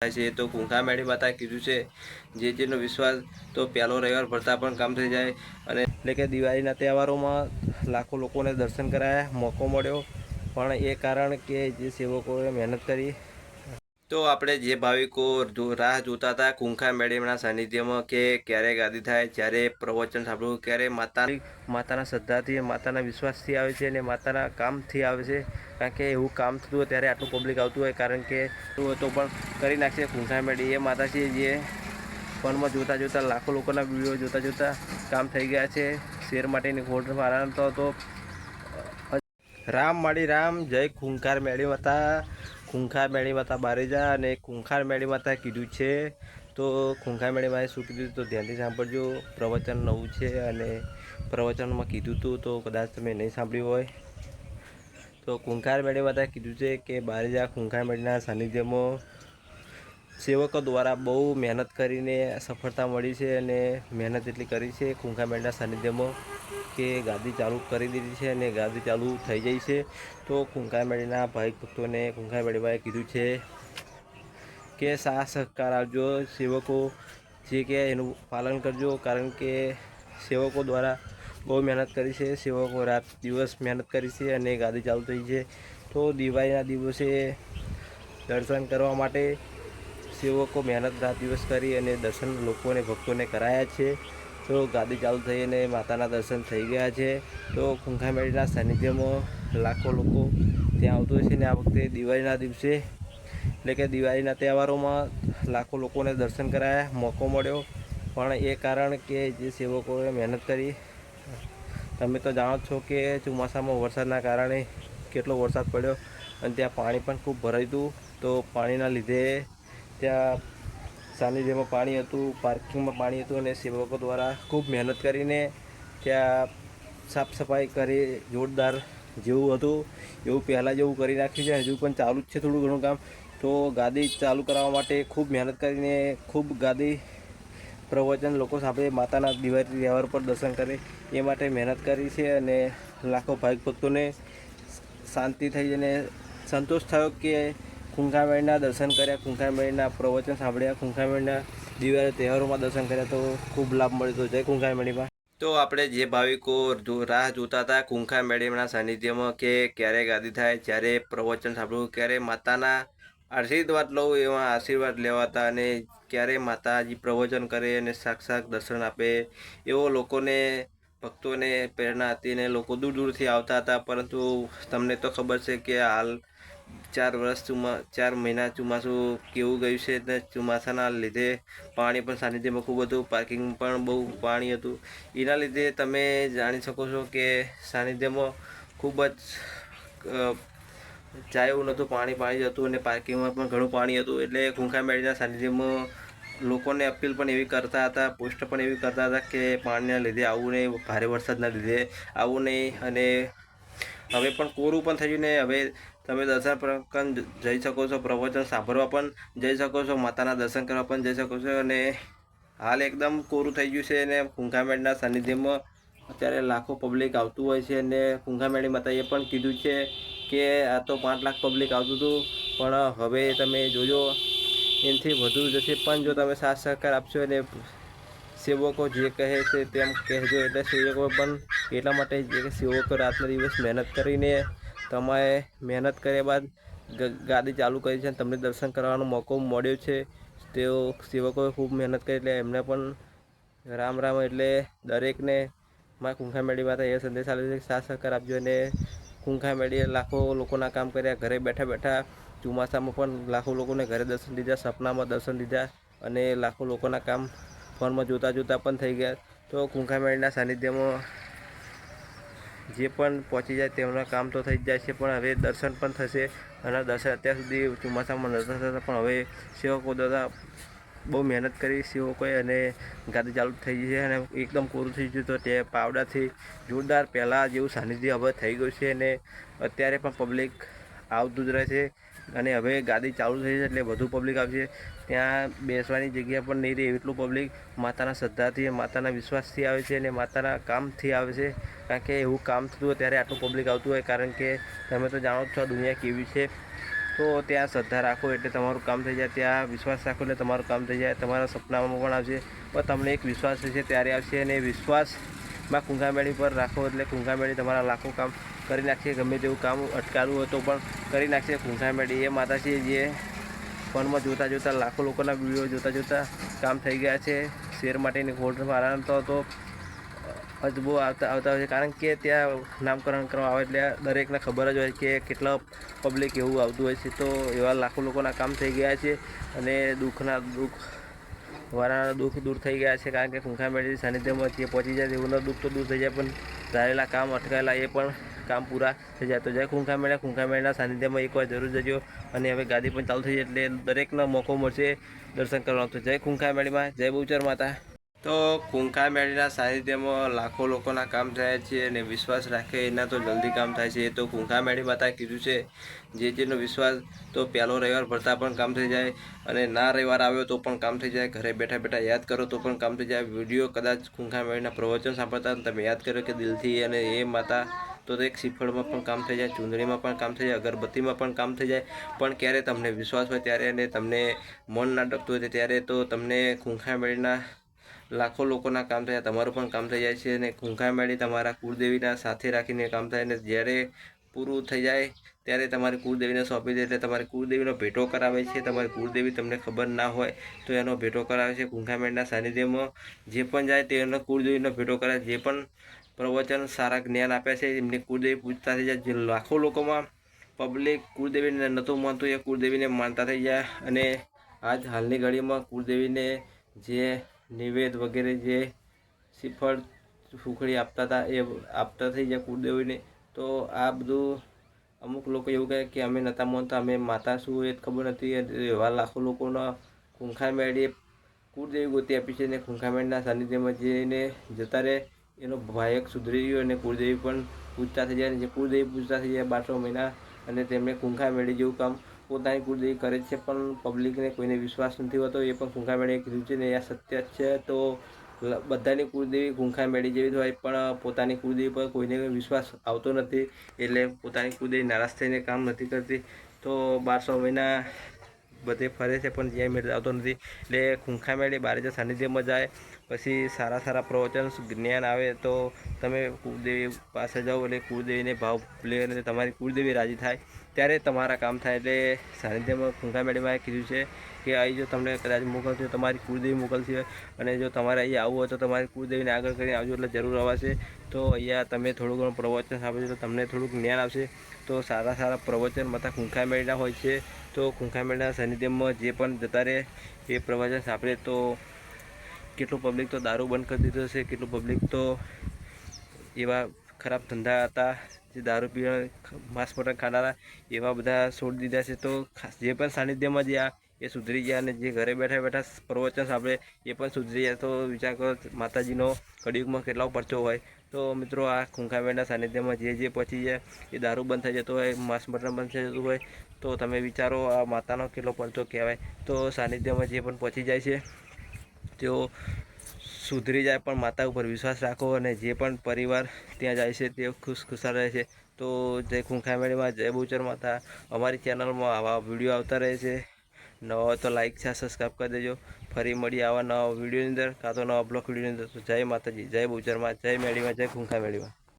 થાય છે, તો કુંખા મેળી માતા કીધું છે, જે જેનો વિશ્વાસ તો પહેલો રવિવાર ભરતા પણ કામ થઈ જાય. અને એટલે કે દિવાળીના તહેવારોમાં લાખો લોકોને દર્શન કરાયા, મોકો મળ્યો. પણ એ કારણ કે જે સેવકોએ મહેનત કરી તો આપણે જે ભાવિકો રાહ જોતા હતા કુંખા મેડમના સાનિધ્યમાં કે ક્યારે ગાદી થાય, જ્યારે પ્રવચન સાંભળવું, ક્યારે માતા માતાના શ્રદ્ધાથી, માતાના વિશ્વાસથી આવે છે અને માતાના કામથી આવે છે. કારણ કે એવું કામ થતું હોય ત્યારે આટલું પબ્લિક આવતું હોય, કારણ કે તો પણ કરી નાખશે કુંખા મેળી. એ માતા છે જે ફોનમાં જોતા જોતા, લાખો લોકોના વીડિયો જોતા જોતા કામ થઈ ગયા છે. શેર માટેની ખોટ આરામ તો રામ માળી રામ, જય ખૂંખાર મેળ્યો માતા ખૂંખાર મેળી માતા બારેજા અને ખૂંખાર મેળી માતા કીધું છે. તો ખૂંખાર મેળી માએ શું કીધું તો ધ્યાનથી સાંભળજો, પ્રવચન નવું છે અને પ્રવચનમાં કીધું હતું તો કદાચ તમે નહીં સાંભળ્યું હોય. તો ખૂંખાર મેળી માતા કીધું છે કે બારેજા ખૂંખાર મેળીના સાનિધ્યમાં સેવકો દ્વારા બહુ મહેનત કરીને સફળતા મળી છે અને મહેનત એટલી કરી છે ખૂંખા મેળના સાનિધ્યમાં. કે ગાદી ચાલુ કરી દીધી છે અને ગાદી ચાલુ થઈ જાય છે. તો મેળીના ભાઈ ભક્તોને ખૂંખા મેળીભાઈએ કીધું છે કે સા સહકાર આપજો સેવકો, જે કે એનું પાલન કરજો, કારણ કે સેવકો દ્વારા બહુ મહેનત કરી છે. સેવકો રાત દિવસ મહેનત કરી છે અને ગાદી ચાલુ થઈ છે. તો દિવાળીના દિવસે દર્શન કરવા માટે સેવકો મહેનત રાત દિવસ કરી અને દર્શન લોકોને, ભક્તોને કરાયા છે. તો ગાદી ચાલુ થઈ અને માતાના દર્શન થઈ ગયા છે. તો ખૂંખામેળીના સાનિધ્યમાં લાખો લોકો ત્યાં આવતું હોય છે ને આ વખતે દિવાળીના દિવસે. એટલે કે દિવાળીના તહેવારોમાં લાખો લોકોને દર્શન કરાયા, મોકો મળ્યો. પણ એ કારણ કે જે સેવકોએ મહેનત કરી, તમે તો જાણો છો કે ચોમાસામાં વરસાદના કારણે કેટલો વરસાદ પડ્યો અને ત્યાં પાણી પણ ખૂબ ભરાયું હતું તો પાણીના લીધે ત્યાં સાનિધ્યમાં પાણી હતું, પાર્કિંગમાં પાણી હતું અને સેવકો દ્વારા ખૂબ મહેનત કરીને ત્યાં સાફ સફાઈ કરી, જોરદાર જેવું હતું. એવું પહેલાં જેવું કરી નાખ્યું છે, હજુ પણ ચાલુ જ છે થોડું ઘણું કામ. તો ગાદી ચાલુ કરાવવા માટે ખૂબ મહેનત કરીને ખૂબ ગાદી પ્રવચન લોકો સાંભળે માતાના દિવાળી તહેવાર પર દર્શન કરે, એ માટે મહેનત કરી છે અને લાખો ભાવિક ભક્તોને શાંતિ થઈ અને સંતોષ થયો કે ખૂંખામેળના દર્શન કર્યા, ખૂંખામેળના પ્રવચન સાંભળ્યા, ખૂંખામેળના દિવાળી તહેવારોમાં દર્શન કર્યા તો ખૂબ લાભ મળ્યો તો જય ખૂંખામેળીમાં. તો આપણે જે ભાવિકો રાહ જોતા હતા કુંખા મેળીના સાનિધ્યમાં કે ક્યારે ગાદી થાય, જ્યારે પ્રવચન સાંભળવું, ક્યારે માતાના આશીર્વાદ લઉં એવા આશીર્વાદ લેવાતા અને ક્યારે માતાજી પ્રવચન કરે અને સાક્ષાત દર્શન આપે, એવો લોકોને, ભક્તોને પ્રેરણા હતી અને લોકો દૂર દૂરથી આવતા હતા. પરંતુ તમને તો ખબર છે કે હાલ ચાર વર્ષ ચુમા, ચાર મહિના ચોમાસું કેવું ગયું છે ને ચોમાસાના લીધે પાણી પણ સાનિધ્યમાં ખૂબ હતું પાર્કિંગ પણ બહુ પાણી હતું. એના લીધે તમે જાણી શકો છો કે સાનિધ્યમાં ખૂબ જ જાય એવું નહોતું, પાણી પાણી હતું અને પાર્કિંગમાં પણ ઘણું પાણી હતું. એટલે ખૂંખા મેળીના સાનિધ્યમાં લોકોને અપીલ પણ એવી કરતા હતા, પોસ્ટ પણ એવી કરતા હતા કે પાણીના લીધે આવું નહીં, ભારે વરસાદના લીધે આવું નહીં. અને હવે પણ કોરું પણ થયું ને હવે તમે દર્શન પર જઈ શકો છો, પ્રવચન સાંભળવા પણ જઈ શકો છો, માતાના દર્શન કરવા પણ જઈ શકો છો અને હાલ એકદમ કોરું થઈ ગયું છે અને કુંખામેળના સાનિધ્યમાં અત્યારે લાખો પબ્લિક આવતું હોય છે અને કુંખામેળી માતાએ પણ કીધું છે કે આ તો પાંચ લાખ પબ્લિક આવતું હતું, પણ હવે તમે જોજો, એનાથી વધુ જશે પણ જો તમે સાથ સહકાર આપશો અને સેવકો જે કહે છે તેમ કહેજો, એટલે સેવકો પણ એટલા માટે જે સેવકો રાતના દિવસ મહેનત કરીને તમારે મહેનત કર્યા બાદ ગાદી ચાલુ કરી છે અને તમને દર્શન કરવાનો મોકો મળ્યો છે. તેઓ સેવકોએ ખૂબ મહેનત કરી એટલે એમને પણ રામ રામ એટલે દરેકને માં કુંખા મેળી માતા એ સંદેશ આપ્યો છે. કે સાથ સહકાર આપજો અને કુંખા મેળીએ લાખો લોકોના કામ કર્યા. ઘરે બેઠા બેઠા ચોમાસામાં પણ લાખો લોકોને ઘરે દર્શન દીધા, સપનામાં દર્શન દીધા અને લાખો લોકોના કામ ફોનમાં જોતા જોતા પણ થઈ ગયા. તો કુંખા મેળીના સાનિધ્યમાં જે પણ પહોંચી જાય તેમના કામ તો થઈ જ જાય છે, પણ હવે દર્શન પણ થશે અને દર્શન અત્યાર સુધી ચોમાસામાં નતા થતા, પણ હવે સેવકો દ્વારા બહુ મહેનત કરી સેવકોએ અને ગાડી ચાલુ થઈ ગઈ છે અને એકદમ કોરું થઈ ગયું તો તે પાવડાથી જોરદાર પહેલાં જેવું સાનિધ્ય હવે થઈ ગયું છે અને અત્યારે પણ પબ્લિક આવતું જ રહે છે. અને હવે ગાડી ચાલુ થઈ છે એટલે વધુ પબ્લિક આવશે. ત્યાં બેસવાની જગ્યા પણ નહીં રહે એટલું પબ્લિક માતાના શ્રદ્ધાથી, માતાના વિશ્વાસથી આવે છે અને માતાના કામથી આવે છે. કારણ કે એવું કામ થતું હોય ત્યારે આટલું પબ્લિક આવતું હોય. કારણ કે તમે તો જાણો છો દુનિયા કેવી છે. તો ત્યાં શ્રદ્ધા રાખો એટલે તમારું કામ થઈ જાય. ત્યાં વિશ્વાસ રાખો એટલે તમારું કામ થઈ જાય. તમારા સપનામાં પણ આવશે. પણ તમને એક વિશ્વાસ થશે ત્યારે આવશે અને વિશ્વાસમાં કુંગામેળી પર રાખો એટલે કુંગામેળી તમારા લાખો કામ કરી નાખશે ગમે તેવું કામ અટકાવવું હોય તો પણ કરી નાખશે કુંકામેળી એ માતા છે જે ફોનમાં જોતાં જોતાં લાખો લોકોના વીડિયો જોતાં જોતાં કામ થઈ ગયા છે. શેર માટેની હોલ્ડ મારા તો અજબો આવતા આવતા હોય છે. કારણ કે ત્યાં નામકરણ કરવા આવે એટલે દરેકને ખબર જ હોય કે કેટલા પબ્લિક એવું આવતું હોય છે. તો એવા લાખો લોકોના કામ થઈ ગયા છે અને દુઃખના દુઃખ વારાના દુઃખ દૂર થઈ ગયા છે. કારણ કે ખૂંખા મેળવી સાનિધ્યમાં જે પહોંચી જાય તેઓના દુઃખ તો દૂર થઈ જાય, પણ ધારેલા કામ અટકાયેલા એ પણ કામ પૂરા થઈ જાય તો જય ખૂંખા મેળા ખૂંખા મેળાના સાનિધ્યમાં એકવાર જરૂર જજો અને હવે ગાદી પણ ચાલુ થઈ જાય એટલે દરેકનો મોકો મળશે દર્શન કરવાનો. તો જય ખૂંખા મેળીમાં જય બહુચર માતા. તો કુંકા મેળીના સાનિધ્યમાં લાખો લોકોના કામ થાય છે અને વિશ્વાસ રાખે એના તો જલ્દી કામ થાય છે. એ તો કુંકા મેળી માતા કીધું છે. જે જેનો વિશ્વાસ તો પહેલો રવિવાર ભરતા પણ કામ થઈ જાય અને ના રવિવાર આવ્યો તો પણ કામ થઈ જાય. ઘરે બેઠા બેઠા યાદ કરો તો પણ કામ થઈ જાય. વીડિયો કદાચ કુંકા મેળીના પ્રવચન સાંભળતા તમે યાદ કરો કે દિલથી અને એ માતા તો એક શ્રીફળમાં પણ કામ થઈ જાય, ચૂંદડીમાં પણ કામ થઈ જાય, અગરબત્તીમાં પણ કામ થઈ જાય. પણ ક્યારે તમને વિશ્વાસ હોય ત્યારે અને તમને મન ના ડકતું હોય ત્યારે તો તમને ખૂંખા મેળીના લાખો લોકોના કામ થયા, તમારું પણ કામ થઈ જાય છે અને ખૂંખા મેળી તમારા કુળદેવીના સાથે રાખીને કામ થાય અને જ્યારે પૂરું થઈ જાય ત્યારે તમારી કુળદેવીને સોંપી દે એટલે તમારી કુળદેવીનો ભેટો કરાવે છે. તમારી કુળદેવી તમને ખબર ના હોય તો એનો ભેટો કરાવે છે. કુંખા મેળના સાનિધ્યમાં જે પણ જાય તેનો કુળદેવીનો ભેટો કરાવે, જે પણ પ્રવચન, સારા જ્ઞાન આપ્યા છે. એમને કુળદેવી પૂજતા થઈ જાય. જે લાખો લોકોમાં પબ્લિક કુળદેવીને નહોતું માનતું, એ કુળદેવીને માનતા થઈ જાય. અને આજ હાલની ઘડીમાં કુળદેવીને જે નિવેદ વગેરે જે શ્રીફળ, સુખડી આપતા હતા, એ આપતા થઈ જાય કુળદેવીને. તો આ બધું અમુક લોકો એવું કહે કે અમે નહોતા માનતા, અમે માતા શું એ ખબર નથી. એવા લાખો લોકોના ખૂંખા મેળી કુળદેવી ગોતી આપી છે. અને ખૂંખા મેળના સાનિધ્યમાં જઈને જતા રહે. એનો ભાયક સુધરી ગયો અને કુળદેવી પણ પૂજતા થઈ જાય જે કુળદેવી પૂજતા થઈ જાય બારસો મહિના અને તેમણે કુંખા મેળી જેવું કામ પોતાની કુળદેવી કરે છે, પણ પબ્લિકને કોઈને વિશ્વાસ નથી હોતો. એ પણ કુંખા મેળી કીધું છે ને આ સત્ય જ છે. તો બધાની કુળદેવી કુંખા મેળી જેવી હોય, પણ પોતાની કુળદેવી પર કોઈને વિશ્વાસ આવતો નથી. એટલે પોતાની કુળદેવી નારાજ થઈને કામ નથી કરતી. તો બારસો મહિના બધે ફરે છે, પણ જ્યાં મેળ આવતો નથી. એટલે ખૂંખા મેળી બારે જે સાનિધ્યમાં જાય, પછી સારા સારા પ્રવચન, જ્ઞાન આવે તો તમે કુળદેવી પાસે જાઓ, એટલે કુળદેવીને ભાવ લઈને તમારી કુળદેવી રાજી થાય. ત્યારે તમારા કામ થાય. એટલે સાનિધ્યમાં ખૂંખા મેળીમાં કીધું છે કે અહીં જો તમને કદાચ મોકલશે તમારી કુળદેવી મોકલશે અને જો તમારે અહીં આવવું હોય તો તમારી કુળદેવીને આગળ કરીને આવજો, એટલે જરૂર આવશે. તો અહીંયા તમે થોડું ઘણું પ્રવચન સાંભળજો તો તમને થોડુંક જ્ઞાન આવશે. તો સારા સારા પ્રવચન, મથા ખૂંખા મેળીના હોય છે. તો ખૂંખા મેળીના સાનિધ્યમાં જે પણ જતા રહે એ પ્રવચન સાંભળે તો કેટલું પબ્લિક તો દારૂ બંધ કરી દીધો છે, કેટલું પબ્લિક તો એવા ખરાબ ધંધા હતા, જે દારૂ પીવા માંસ મટન ખાનારા એવા બધા છોડી દીધા છે. તો જે પણ સાનિધ્યમાં જે આ એ સુધરી ગયા અને જે ઘરે બેઠા બેઠા પ્રવચન સાંભળે એ પણ સુધરી જાય. તો વિચાર કરો માતાજીનો કળિયુગમાં કેટલો પરચો હોય. તો મિત્રો આ ખૂંખામેળના સાનિધ્યમાં જે જે પહોંચી જાય એ દારૂ બંધ થઈ જતો હોય, માંસ મટન બંધ થઈ જતું હોય, તો તમે વિચારો આ માતાનો કેટલો પરચો કહેવાય. તો સાનિધ્યમાં જે પણ પહોંચી જાય છે, તેઓ સુધરી જાય પણ માતા ઉપર વિશ્વાસ રાખો અને જે પણ પરિવાર ત્યાં જાય છે તે ખુશ ખુશાલ રહે છે. તો જય ખૂંખામેળીમાં જય બુચર માતા, અમારી ચેનલમાં આવા વીડિયો આવતા રહે છે. નવા તો લાઈક છે સબસ્ક્રાઈબ કરી દેજો. ફરી મળી આવા નવા વિડીયોની અંદર, કાં તો નવા બ્લોક વિડીયોની અંદર. તો જય માતાજી, જય બહુચરમાં, જય મેળીમાં, જય ખૂંખા મેળીમાં